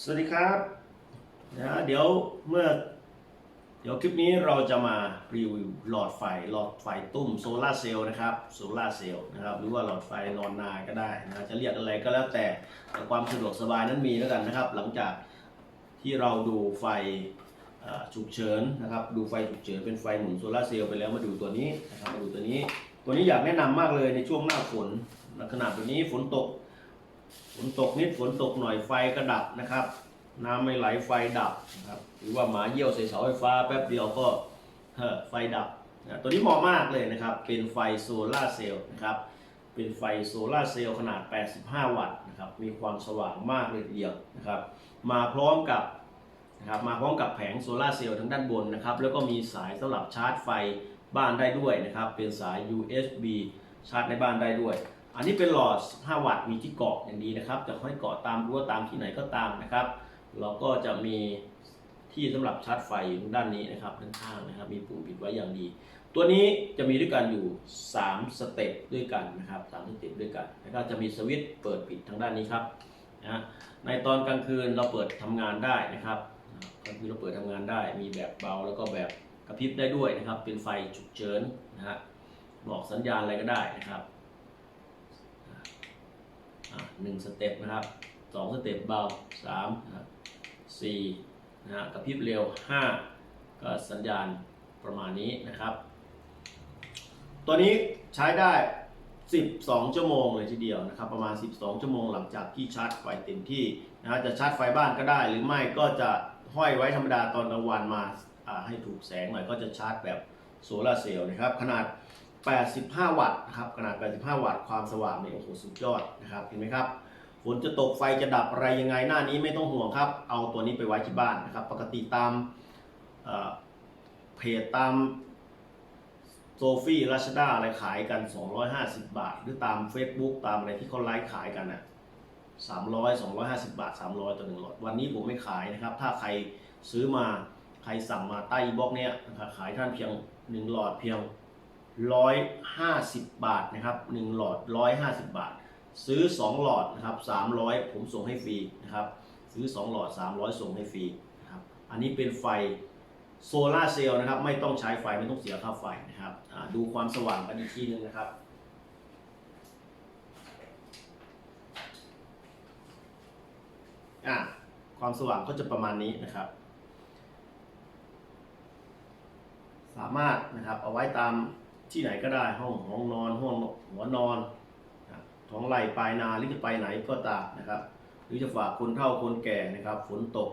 สวัสดีครับนะเดี๋ยวเมื่อ เดี๋ยวคลิปนี้เราจะมารีวิวหลอดไฟหลอดไฟตุ้มโซลาเซลล์นะครับโซลาเซลล์นะครับหรือว่าหลอดไฟนอนนาก็ได้นะจะเรียกอะไรก็แล้วแต่แต่ความสะดวกสบายนั้นมีแล้วกันนะครับ หลังจากที่เราดูไฟฉุกเฉินนะครับ ดูไฟฉุกเฉินเป็นไฟหมุนโซลาเซลล์ไปแล้วมาดูตัวนี้นะครับมาดูตัวนี้ ตัวนี้อยากแนะนำมากเลยในช่วงหน้าฝนขนาดตัวนี้ฝนตก ฝนตกนิดฝนตกหน่อยไฟก็ดับนะครับ น้ำไม่ไหลไฟดับนะครับหรือว่าหมาเยี่ยวใส่เสาไฟฟ้าแป๊บเดียวก็เฮ้ไฟดับนะตัวนี้เหมาะมากเลยนะครับ เป็นไฟโซลาเซลล์นะครับ เป็นไฟโซลาเซลล์ขนาด 85 วัตต์นะครับ มีความสว่างมากเลยทีเดียวนะครับ มาพร้อมกับนะครับ มาพร้อมกับแผงโซลาเซลล์ทางด้านบนนะครับ แล้วก็มีสายสำหรับชาร์จไฟบ้านได้ด้วยนะครับ เป็นสาย USB ชาร์จในบ้านได้ด้วย อันนี้เป็นหลอด5วัตต์ มีที่เกาะอย่างดีนะครับ จะห้อยเกาะตามรั้วตามที่ไหนก็ตามนะครับ เราก็จะมีที่สำหรับชาร์จไฟอยู่ด้านนี้นะครับด้านข้างนะครับ มีปุ่มปิดไว้อย่างดี ตัวนี้จะมีด้วยกันอยู่ 3 สเต็ปด้วยกันนะครับสามสเต็ปด้วยกันแล้วก็จะมีสวิตช์เปิดปิดทางด้านนี้ครับนะในตอนกลางคืนเราเปิดทำงานได้นะครับกลางคืนเราเปิดทำงานได้ มีแบบเบาแล้วก็แบบกระพริบได้ด้วยนะครับ เป็นไฟฉุกเฉินนะฮะบอกสัญญาณอะไรก็ได้นะครับ หนึ่งสเต็ปนะครับสองสเต็ปเบาสามนะครับสี่นะฮะกระพริบเร็วห้าก็สัญญาณประมาณนี้นะครับ ตัวนี้ใช้ได้ 12 ชั่วโมงเลยทีเดียวนะครับ ประมาณ 12 ชั่วโมงหลังจากที่ชาร์จไฟเต็มที่นะฮะจะชาร์จไฟบ้านก็ได้ หรือไม่ก็จะห้อยไว้ธรรมดาตอนกลางวันมาให้ถูกแสงหน่อยก็จะชาร์จแบบโซลาเซลล์นะครับ ขนาด 85 วัตต์นะครับขนาด 85 วัตต์ความสว่างเนี่ยโอ้โหสุดยอดนะครับเห็นไหมครับฝนจะตกไฟจะดับอะไรยังไงหน้านี้ไม่ต้องห่วงครับ เอาตัวนี้ไปไว้ที่บ้านนะครับ ปกติตามเพจตามโซฟี่รัชดาอะไรขายกัน 250 บาท หรือตาม Facebook ตามอะไรที่เขาไลฟ์ขายกันอะ300 250 บาท 300 ต่อหนึ่งหลอดวันนี้ผมไม่ขายนะครับ ถ้าใครซื้อมาใครสั่งมาใต้บล็อกเนี้ยขายท่านเพียง 1 หลอดเพียง 150 บาทนะครับ1หลอด 150 บาท ซื้อ 2 หลอดนะครับ300 ผมส่งให้ฟรีนะครับซื้อ 2 หลอด 300 ส่งให้ฟรีนะครับอันนี้เป็นไฟโซลาเซลล์นะครับไม่ต้องใช้ไฟไม่ต้องเสียค่าไฟนะครับดูความสว่างกันอีกทีนึงนะครับอะความสว่างก็จะประมาณนี้นะครับ สามารถนะครับเอาไว้ตาม ที่ไหนก็ได้ห้องห้องนอนห้องหัวนอนท้องไร่ปลายนาหรือจะไปไหนก็ตามนะครับ หรือจะฝากคนเฒ่าคนแก่นะครับ ฝนตก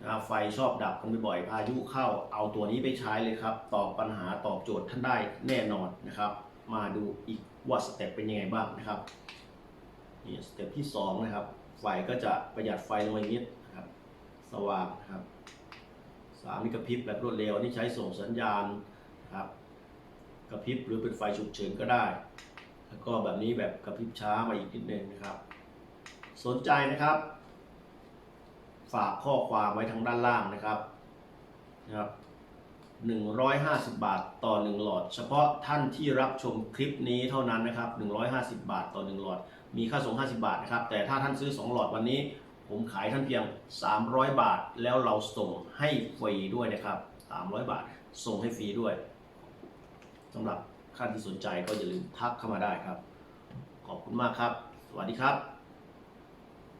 นะครับไฟชอบดับกันบ่อยพายุเข้าเอาตัวนี้ไปใช้เลยครับ ตอบปัญหาตอบโจทย์ท่านได้แน่นอนนะครับ มาดูอีกว่าสเต็ปเป็นยังไงบ้างนะครับนี่สเต็ปที่สองนะครับ ไฟก็จะประหยัดไฟลงมาอีกนิดนะครับ สว่างนะครับสามนี่กระพริบแบบรวดเร็วนี่ใช้ส่งสัญญาณครับ กระพริบหรือเป็นไฟฉุกเฉินก็ได้ แล้วก็แบบนี้แบบกระพริบช้ามาอีกนิดนึงนะครับ สนใจนะครับ ฝากข้อความไว้ทางด้านล่างนะครับนะครับ150 บาทต่อ 1 หลอด เฉพาะท่านที่รับชมคลิปนี้เท่านั้นนะครับ 150 บาทต่อ 1 หลอด มีค่าส่ง 50 บาทนะครับ แต่ถ้าท่านซื้อ 2 หลอดวันนี้ ผมขายท่านเพียง 300 บาท แล้วเราส่งให้ฟรีด้วยนะครับ 300 บาท ส่งให้ฟรีด้วย สำหรับท่านที่สนใจก็อย่าลืมทักเข้ามาได้ครับ ขอบคุณมากครับ สวัสดีครับ